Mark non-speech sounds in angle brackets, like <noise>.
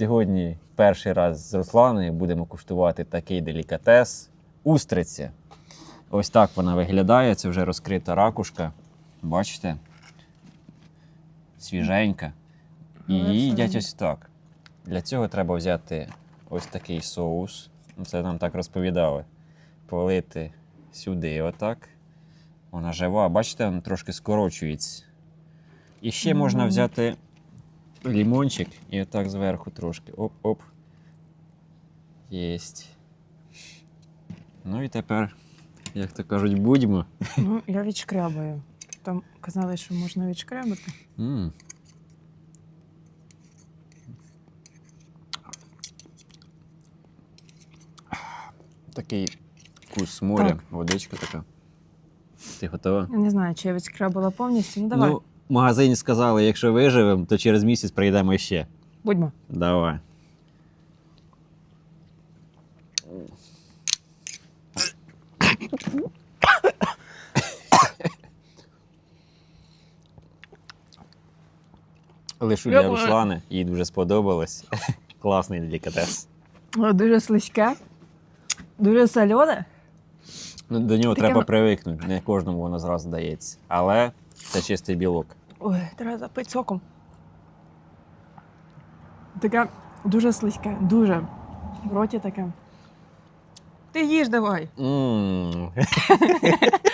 Сьогодні перший раз з Русланою будемо куштувати такий делікатес устриця. Ось так вона виглядає. Це вже розкрита ракушка. Бачите? Свіженька. І її все їдять ось так. Для цього треба взяти ось такий соус. Ну, Це нам так розповідали. Полити сюди, отак. Вона жива, бачите, вона трошки скорочується. І ще можна взяти лімончик і отак зверху трошки. Оп-оп. Єсть. Ну і тепер, як то кажуть, будьмо. Ну, я відшкрябаю. Там казали, що можна відшкрябати. м Такий вкус моря, Так. водичка така. Ти готова? Я не знаю, чи я відшкрябала повністю. Ну давай, Ну, в магазині сказали, якщо виживемо, то через місяць прийдемо ще. будьмо. Давай. Лишу для Руслани, їй дуже сподобалось. <laughs> Класний делікатес. О, Дуже слизьке, дуже солене. Ну, до нього Таке треба м- привикнути, не кожному воно зразу дається. Але це чистий білок. Ой, треба запити соком. Таке дуже слизьке, дуже. В роті таке. Ти їж давай. М. <laughs>